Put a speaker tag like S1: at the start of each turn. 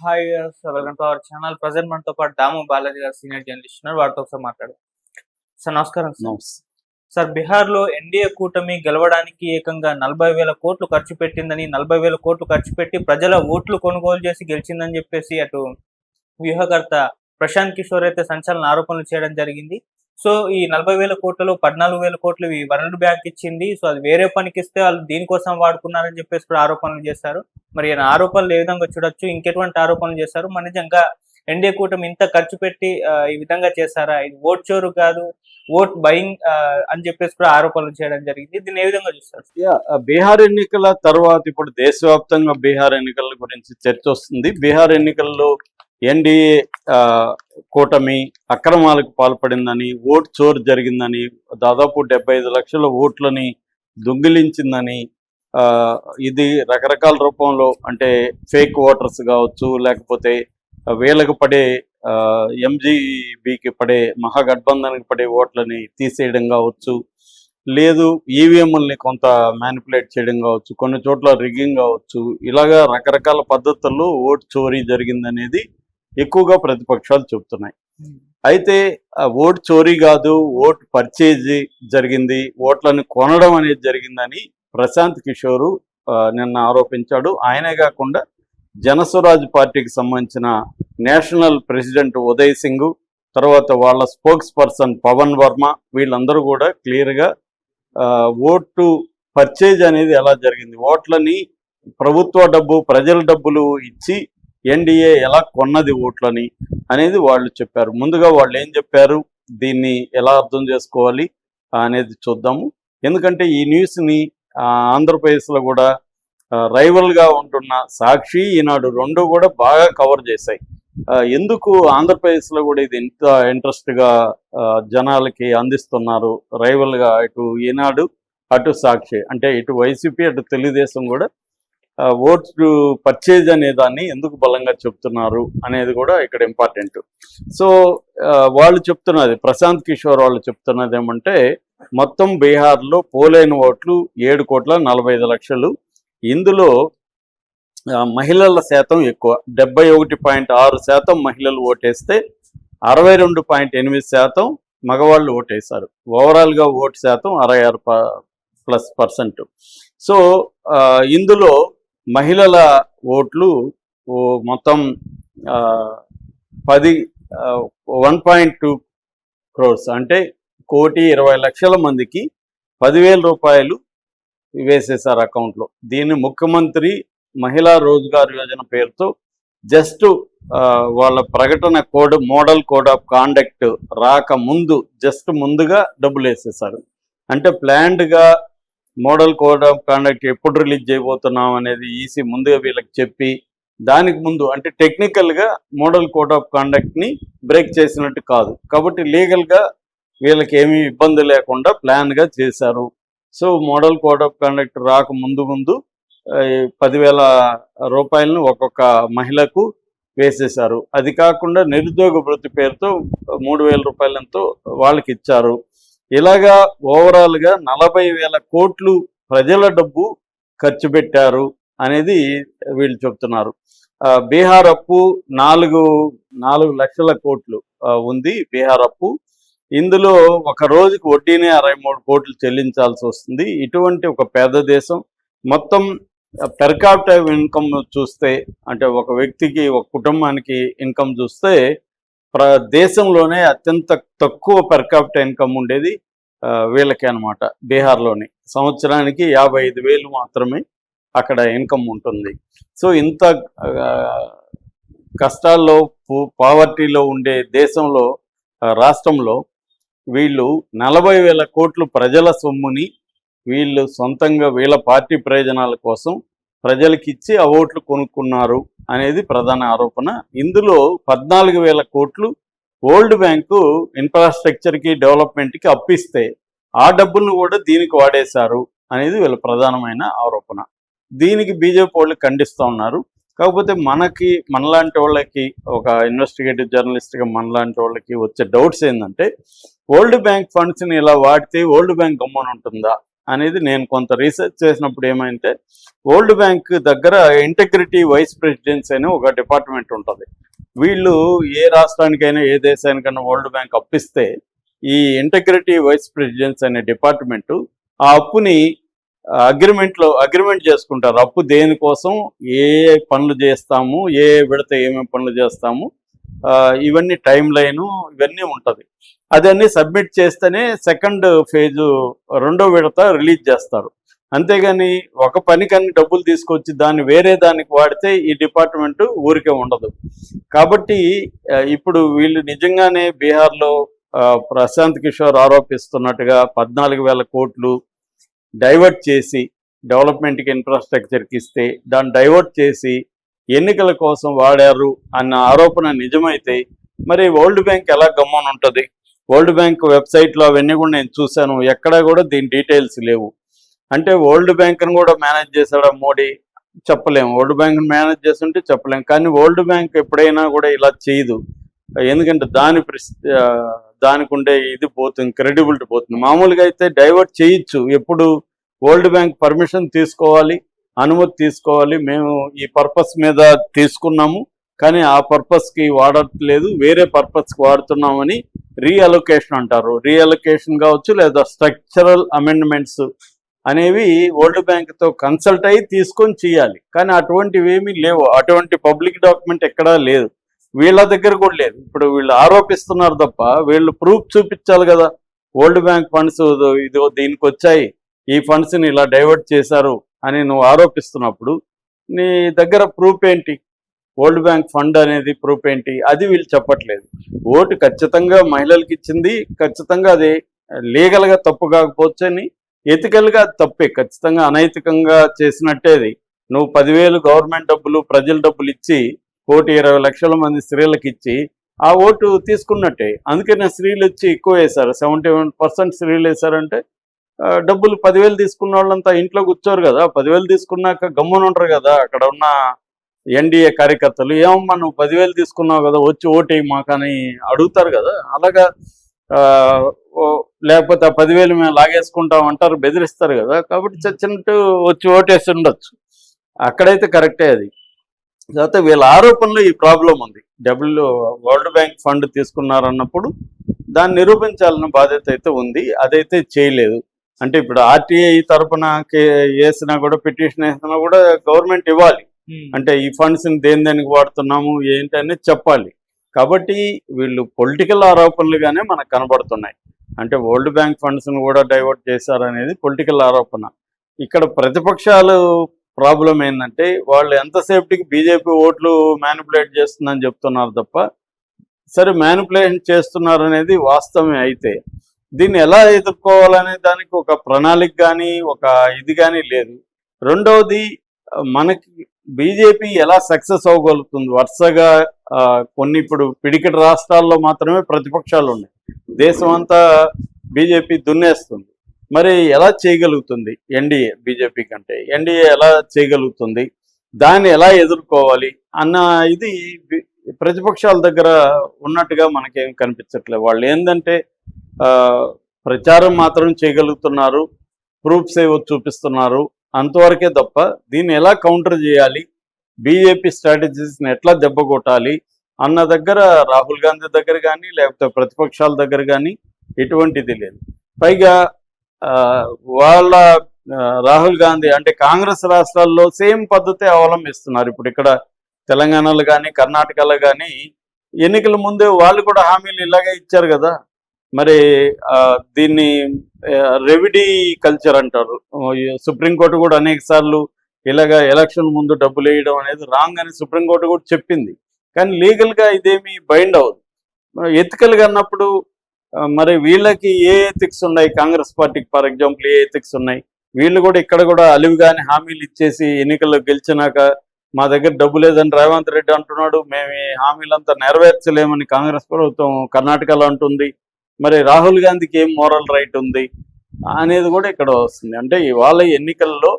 S1: Hi welcome to our channel. Present మనతో పాటు దాము బాలాజీ గారు సీనియర్ జర్నలిస్ట్ ఉన్నారు. వారితో ఒకసారి మాట్లాడు సార్ నమస్కారం సార్. సార్ బీహార్లో ఎన్డీఏ కూటమి గెలవడానికి ఏకంగా నలభై వేల కోట్లు ఖర్చు పెట్టిందని నలభై వేల కోట్లు ఖర్చు పెట్టి ప్రజల ఓట్లు కొనుగోలు చేసి గెలిచిందని చెప్పేసి అటు వ్యూహకర్త ప్రశాంత్ కిషోర్ అయితే సంచలన ఆరోపణలు చేయడం జరిగింది. సో ఈ నలభై వేల కోట్లలో పద్నాలుగు వేల కోట్లు ఈ వరల్డ్ బ్యాంక్ ఇచ్చింది. సో అది వేరే పనికి ఇస్తే వాళ్ళు దీనికోసం వాడుకున్నారని చెప్పేసి కూడా ఆరోపణలు చేశారు. మరి ఆయన ఆరోపణలు ఏ విధంగా చూడొచ్చు? ఇంకెటువంటి ఆరోపణలు చేశారు? మన నిజంగా ఎన్డీఏ కూటమి ఇంత ఖర్చు పెట్టి ఈ విధంగా చేశారా? ఇది ఓట్ చోరు కాదు ఓట్ బయింగ్ అని చెప్పేసి కూడా ఆరోపణలు చేయడం జరిగింది. దీన్ని ఏ విధంగా చూస్తారు?
S2: బీహార్ ఎన్నికల తర్వాత ఇప్పుడు దేశవ్యాప్తంగా బీహార్ ఎన్నికల గురించి చర్చ వస్తుంది. బీహార్ ఎన్నికల్లో ఎన్డీఏ ఆ, కూటమి అక్రమాలకు పాల్పడిందని ఓట్ చోరు జరిగిందని దాదాపు డెబ్బై ఐదు లక్షల ఓట్లని దొంగిలించిందని ఆ, ఇది రకరకాల రూపంలో అంటే ఫేక్ ఓటర్స్ కావచ్చు లేకపోతే వేలకు పడే ఎంజీబీకి పడే మహాగఠబంధన్కి పడే ఓట్లని తీసేయడం కావచ్చు లేదు ఈవీఎంలని కొంత మ్యానిపులేట్ చేయడం కావచ్చు కొన్ని చోట్ల రిగ్గింగ్ కావచ్చు ఇలాగా రకరకాల పద్ధతుల్లో ఓటు చోరీ జరిగిందనేది ఎక్కువగా ప్రతిపక్షాలు చెబుతున్నాయి అయితే ఓటు చోరీ కాదు ఓటు పర్చేజ్ జరిగింది ఓట్లను కొనడం అనేది జరిగిందని ప్రశాంత్ కిషోరు నిన్న ఆరోపించాడు. ఆయనే కాకుండా జనస్వరాజ్ పార్టీకి సంబంధించిన నేషనల్ ప్రెసిడెంట్ ఉదయ్ సింగ్ తర్వాత వాళ్ళ స్పోక్స్ పర్సన్ పవన్ వర్మ వీళ్ళందరూ కూడా క్లియర్గా ఓటు పర్చేజ్ అనేది ఎలా జరిగింది? ఓట్లని ప్రభుత్వ డబ్బు ప్రజల డబ్బులు ఇచ్చి ఎన్డీఏ ఎలా కొన్నది ఓట్లని అనేది వాళ్ళు చెప్పారు. ముందుగా వాళ్ళు ఏం చెప్పారు? దీన్ని ఎలా అర్థం చేసుకోవాలి అనేది చూద్దాము. ఎందుకంటే ఈ న్యూస్ని ఆంధ్రప్రదేశ్లో కూడా రైవల్గా ఉంటున్న సాక్షి ఈనాడు రెండు కూడా బాగా కవర్ చేశాయి. ఎందుకు ఆంధ్రప్రదేశ్లో కూడా ఇది ఇంత ఇంట్రెస్ట్గా జనాలకి అందిస్తున్నారు రైవల్గా? ఇటు ఈనాడు అటు సాక్షి అంటే ఇటు వైసీపీ అటు తెలుగుదేశం కూడా ఓట్స్ పర్చేజ్ అనే దాన్ని ఎందుకు బలంగా చెప్తున్నారు అనేది కూడా ఇక్కడ ఇంపార్టెంట్. సో వాళ్ళు చెప్తున్నది ప్రశాంత్ కిషోర్ వాళ్ళు చెప్తున్నది ఏమంటే మొత్తం బీహార్లో పోలైన ఓట్లు ఏడు కోట్ల నలభై ఐదు లక్షలు. ఇందులో మహిళల శాతం ఎక్కువ. డెబ్బై ఒకటి పాయింట్ ఆరు శాతం మహిళలు ఓటేస్తే అరవై రెండు పాయింట్ ఎనిమిది శాతం మగవాళ్ళు ఓటేశారు. ఓవరాల్గా ఓటు శాతం అరవై ఆరు ప్లస్ పర్సెంట్. సో ఆ, ఇందులో మహిళల ఓట్లు ఓ మొత్తం పది వన్ పాయింట్ టూ క్రోర్స్. అంటే కోటి ఇరవై లక్షల మందికి పదివేల రూపాయలు వేసేశారు అకౌంట్లో. దీన్ని ముఖ్యమంత్రి మహిళా రోజ్గార్ యోజన పేరుతో జస్ట్ వాళ్ళ ప్రకటన code model code of conduct రాక ముందు జస్ట్ ముందుగా డబ్బులు వేసేసారు అంటే ప్లాన్డ్గా మోడల్ కోడ్ ఆఫ్ కాండక్ట్ ఎప్పుడు రిలీజ్ చేయబోతున్నాం అనేది ఈసీ ముందుగా వీళ్ళకి చెప్పి దానికి ముందు అంటే టెక్నికల్గా మోడల్ కోడ్ ఆఫ్ కాండక్ట్ని బ్రేక్ చేసినట్టు కాదు. కాబట్టి లీగల్గా వీళ్ళకి ఏమీ ఇబ్బంది లేకుండా ప్లాన్గా చేశారు. So model code of conduct రాక ముందు ముందు పదివేల రూపాయలను ఒక్కొక్క మహిళకు వేసేశారు. అది కాకుండా నిరుద్యోగ వృత్తి పేరుతో మూడు వేల రూపాయలంతో వాళ్ళకి ఇచ్చారు. ఇలాగా ఓవరాల్గా నలభై వేల కోట్లు ప్రజల డబ్బు ఖర్చు పెట్టారు అనేది వీళ్ళు చెప్తున్నారు. ఆ, బీహార్ అప్పు నాలుగు నాలుగు లక్షల కోట్లు ఉంది బీహార్ అప్పు. ఇందులో ఒక రోజుకి వడ్డీనే అరవై మూడు కోట్లు చెల్లించాల్సి వస్తుంది. ఇటువంటి ఒక పేద దేశం మొత్తం పెర్ క్యాపిటల్ ఇన్కమ్ చూస్తే అంటే ఒక వ్యక్తికి ఒక కుటుంబానికి ఇన్కమ్ చూస్తే ప్ర దేశంలోనే అత్యంత తక్కువ పెర్ క్యాపిట ఇన్కమ్ ఉండేది వీళ్ళకే అనమాట బీహార్లోని. సంవత్సరానికి యాభై ఐదు వేలు మాత్రమే అక్కడ ఇన్కమ్ ఉంటుంది. సో ఇంత కష్టాల్లో పావర్టీలో ఉండే దేశంలో రాష్ట్రంలో వీళ్ళు నలభై వేల కోట్లు ప్రజల సొమ్ముని వీళ్ళు సొంతంగా వీళ్ళ పార్టీ ప్రయోజనాల కోసం ప్రజలకిచ్చి ఆ ఓట్లు కొనుక్కున్నారు. అనేది ప్రధాన ఆరోపణ. ఇందులో పద్నాలుగు వేల కోట్లు ఓల్డ్ బ్యాంకు ఇన్ఫ్రాస్ట్రక్చర్కి డెవలప్మెంట్కి అప్పిస్తే ఆ డబ్బులను కూడా దీనికి వాడేశారు అనేది వీళ్ళ ప్రధానమైన ఆరోపణ. దీనికి బీజేపీ వాళ్ళు ఖండిస్తూ ఉన్నారు. కాకపోతే మనకి మనలాంటి వాళ్ళకి ఒక ఇన్వెస్టిగేటివ్ జర్నలిస్ట్గా మనలాంటి వాళ్ళకి వచ్చే డౌట్స్ ఏంటంటే ఓల్డ్ బ్యాంక్ ఫండ్స్ని ఇలా వాడితే వరల్డ్ బ్యాంక్ గమ్మని ఉంటుందా? అనేది నేను కొంత రీసెర్చ్ చేసినప్పుడు ఏమైంటే ఓల్డ్ బ్యాంక్ దగ్గర ఇంటగ్రిటీ వైస్ ప్రెసిడెన్సీ అని ఒక డిపార్ట్మెంట్ ఉంటుంది. వీళ్ళు ఏ రాష్ట్రానికైనా ఏ దేశానికైనా వరల్డ్ బ్యాంక్ అప్పిస్తే ఈ ఇంటగ్రిటీ వైస్ ప్రెసిడెన్సీ అనే డిపార్ట్మెంటు ఆ అప్పుని అగ్రిమెంట్లో అగ్రిమెంట్ చేసుకుంటారు. అప్పు దేనికోసం ఏ పనులు చేస్తాము ఏ విడత ఏమేమి పనులు చేస్తాము ఇవన్నీ టైం లైను ఇవన్నీ ఉంటుంది. అదన్నీ సబ్మిట్ చేస్తేనే సెకండ్ ఫేజు రెండో విడత రిలీజ్ చేస్తారు. అంతేగాని ఒక పనికని డబ్బులు తీసుకొచ్చి దాన్ని వేరే దానికి వాడితే ఈ డిపార్ట్మెంట్ ఊరికే ఉండదు. కాబట్టి ఇప్పుడు వీళ్ళు నిజంగానే బీహార్లో ప్రశాంత్ కిషోర్ ఆరోపిస్తున్నట్టుగా పద్నాలుగు వేల కోట్లు డైవర్ట్ చేసి డెవలప్మెంట్కి ఇన్ఫ్రాస్ట్రక్చర్కి ఇస్తే దాన్ని డైవర్ట్ చేసి ఎన్నికల కోసం వాడారు అన్న ఆరోపణ నిజమైతే మరి వరల్డ్ బ్యాంక్ ఎలా గమ్మని ఉంటుంది? వరల్డ్ బ్యాంక్ వెబ్సైట్లో అవన్నీ కూడా నేను చూశాను. ఎక్కడా కూడా దీని డీటెయిల్స్ లేవు. అంటే వరల్డ్ బ్యాంక్ను కూడా మేనేజ్ చేశాడా మోడీ? చెప్పలేము వరల్డ్ బ్యాంక్ను మేనేజ్ చేస్తుంటే చెప్పలేము కానీ వరల్డ్ బ్యాంక్ ఎప్పుడైనా కూడా ఇలా చేయదు. ఎందుకంటే దాని ప్రిస్- ఆ, దానికి ఉండే ఇది పోతుంది క్రెడిబిలిటీ పోతుంది. మామూలుగా అయితే డైవర్ట్ చేయొచ్చు. ఎప్పుడు వరల్డ్ బ్యాంక్ పర్మిషన్ తీసుకోవాలి అనుమతి తీసుకోవాలి. మేము ఈ పర్పస్ మీద తీసుకున్నాము. కానీ ఆ పర్పస్కి వాడట్లేదు. వేరే పర్పస్కి వాడుతున్నామని రీఅలొకేషన్ అంటారు. రీఅలొకేషన్ కావచ్చు లేదా స్ట్రక్చరల్ అమెండ్మెంట్స్ అనేవి వరల్డ్ బ్యాంక్తో కన్సల్ట్ అయ్యి తీసుకొని చేయాలి. కానీ అటువంటివి ఏమీ లేవు. అటువంటి పబ్లిక్ డాక్యుమెంట్ ఎక్కడా లేదు. వీళ్ళ దగ్గర కూడా లేదు. ఇప్పుడు వీళ్ళు ఆరోపిస్తున్నారు తప్ప వీళ్ళు ప్రూఫ్ చూపించాలి కదా. వరల్డ్ బ్యాంక్ ఫండ్స్ ఇది దీనికి వచ్చాయి ఈ ఫండ్స్ని ఇలా డైవర్ట్ చేశారు. అని నువ్వు ఆరోపిస్తున్నప్పుడు నీ దగ్గర ప్రూఫ్ ఏంటి? వరల్డ్ బ్యాంక్ ఫండ్ అనేది ప్రూఫ్ ఏంటి? అది వీళ్ళు చెప్పట్లేదు. ఓటు ఖచ్చితంగా మహిళలకు ఇచ్చింది ఖచ్చితంగా అది లీగల్గా తప్పు కాకపోవచ్చు అని ఎథికల్గా అది తప్పే ఖచ్చితంగా అనైతికంగా చేసినట్టే అది. నువ్వు పదివేలు గవర్నమెంట్ డబ్బులు ప్రజల డబ్బులు ఇచ్చి కోటి ఇరవై లక్షల మంది స్త్రీలకు ఇచ్చి ఆ ఓటు తీసుకున్నట్టే. అందుకనే స్త్రీలు వచ్చి ఎక్కువ వేశారు సెవెంటీ వన్ పర్సెంట్ స్త్రీలు వేశారంటే డబ్బులు పదివేలు తీసుకున్న వాళ్ళంతా ఇంట్లో కూర్చోరు కదా. పదివేలు తీసుకున్నాక గమ్మున ఉంటారు కదా. అక్కడ ఉన్న ఎన్డీఏ కార్యకర్తలు ఏమమ్మా నువ్వు పదివేలు తీసుకున్నావు కదా వచ్చి ఓటేయి మాకని అడుగుతారు కదా. అలాగా ఆ, లేకపోతే ఆ పదివేలు మేము లాగేసుకుంటాం అంటారు బెదిరిస్తారు కదా. కాబట్టి చచ్చినట్టు వచ్చి ఓటేసి ఉండొచ్చు. అక్కడైతే కరెక్టే అది. లేకపోతే వీళ్ళ ఆరోపణలో ఈ ప్రాబ్లం ఉంది. డబ్ల్యూ వరల్డ్ బ్యాంక్ ఫండ్ తీసుకున్నారన్నప్పుడు దాన్ని నిరూపించాలన్న బాధ్యత అయితే ఉంది. అదైతే చేయలేదు. అంటే ఇప్పుడు ఆర్టీఐ తరపున వేసినా కూడా పిటిషన్ వేసినా కూడా గవర్నమెంట్ ఇవ్వాలి. అంటే ఈ ఫండ్స్ దేని దేనికి వాడుతున్నాము ఏంటి అనేది చెప్పాలి. కాబట్టి వీళ్ళు పొలిటికల్ ఆరోపణలుగానే మనకు కనబడుతున్నాయి. అంటే వరల్డ్ బ్యాంక్ ఫండ్స్ను కూడా డైవర్ట్ చేశారనేది పొలిటికల్ ఆరోపణ. ఇక్కడ ప్రతిపక్షాలు ప్రాబ్లం ఏంటంటే వాళ్ళు ఎంతసేపటికి బీజేపీ ఓట్లు మ్యానిపులేట్ చేస్తుందని చెప్తున్నారు తప్ప సరే మ్యానిపులేషన్ చేస్తున్నారు అనేది వాస్తవమే అయితే. దీన్ని ఎలా ఎదుర్కోవాలనే దానికి ఒక ప్రణాళిక కానీ ఒక ఇది కానీ లేదు. రెండవది మనకి బీజేపీ ఎలా సక్సెస్ అవ్వగలుగుతుంది? వరుసగా కొన్ని ఇప్పుడు పిడికిటి రాష్ట్రాల్లో మాత్రమే ప్రతిపక్షాలు ఉన్నాయి. దేశం అంతా బీజేపీ దున్నేస్తుంది. మరి ఎలా చేయగలుగుతుంది ఎన్డీఏ బీజేపీ కంటే? ఎన్డీఏ ఎలా చేయగలుగుతుంది? దాన్ని ఎలా ఎదుర్కోవాలి? అన్న ఇది ప్రతిపక్షాల దగ్గర ఉన్నట్టుగా మనకేం కనిపించట్లేదు. వాళ్ళు ఏంటంటే ప్రచారం మాత్రం చేయగలుగుతున్నారు. ప్రూఫ్స్ ఏవో చూపిస్తున్నారు. అంతవరకే తప్ప దీన్ని ఎలా కౌంటర్ చేయాలి? బీజేపీ స్ట్రాటజీస్ని ఎట్లా దెబ్బ కొట్టాలి? అన్న దగ్గర రాహుల్ గాంధీ దగ్గర కానీ లేకపోతే ప్రతిపక్షాల దగ్గర కానీ ఎటువంటిది లేదు. పైగా ఆ, వాళ్ళ రాహుల్ గాంధీ అంటే కాంగ్రెస్ రాష్ట్రాల్లో సేమ్ పద్ధతి అవలంబిస్తున్నారు. ఇప్పుడు ఇక్కడ తెలంగాణలో కానీ కర్ణాటకలో కానీ ఎన్నికల ముందే వాళ్ళు కూడా హామీలు ఇలాగే ఇచ్చారు కదా. మరి ఆ, దీన్ని రెవిడీ కల్చర్ అంటారు. సుప్రీంకోర్టు కూడా అనేక సార్లు ఇలాగ ఎలక్షన్ ముందు డబ్బులు వేయడం అనేది రాంగ్ అని సుప్రీంకోర్టు కూడా చెప్పింది. కానీ లీగల్గా ఇదేమి బైండ్ అవ్వదు. ఎథికల్గా అన్నప్పుడు మరి వీళ్ళకి ఏ ఎథిక్స్ ఉన్నాయి? కాంగ్రెస్ పార్టీకి ఫర్ ఎగ్జాంపుల్ ఏ ఎథిక్స్ ఉన్నాయి? వీళ్ళు కూడా ఇక్కడ కూడా అలివిగాని హామీలు ఇచ్చేసి ఎన్నికల్లో గెలిచినాక మా దగ్గర డబ్బు లేదని రేవంత్ రెడ్డి అంటున్నాడు. మేము ఈ హామీలంతా నెరవేర్చలేమని కాంగ్రెస్ ప్రభుత్వం కర్ణాటకలో అంటుంది. మరి రాహుల్ గాంధీకి ఏం మోరల్ రైట్ ఉంది? అనేది కూడా ఇక్కడ వస్తుంది. అంటే ఇవాళ ఎన్నికల్లో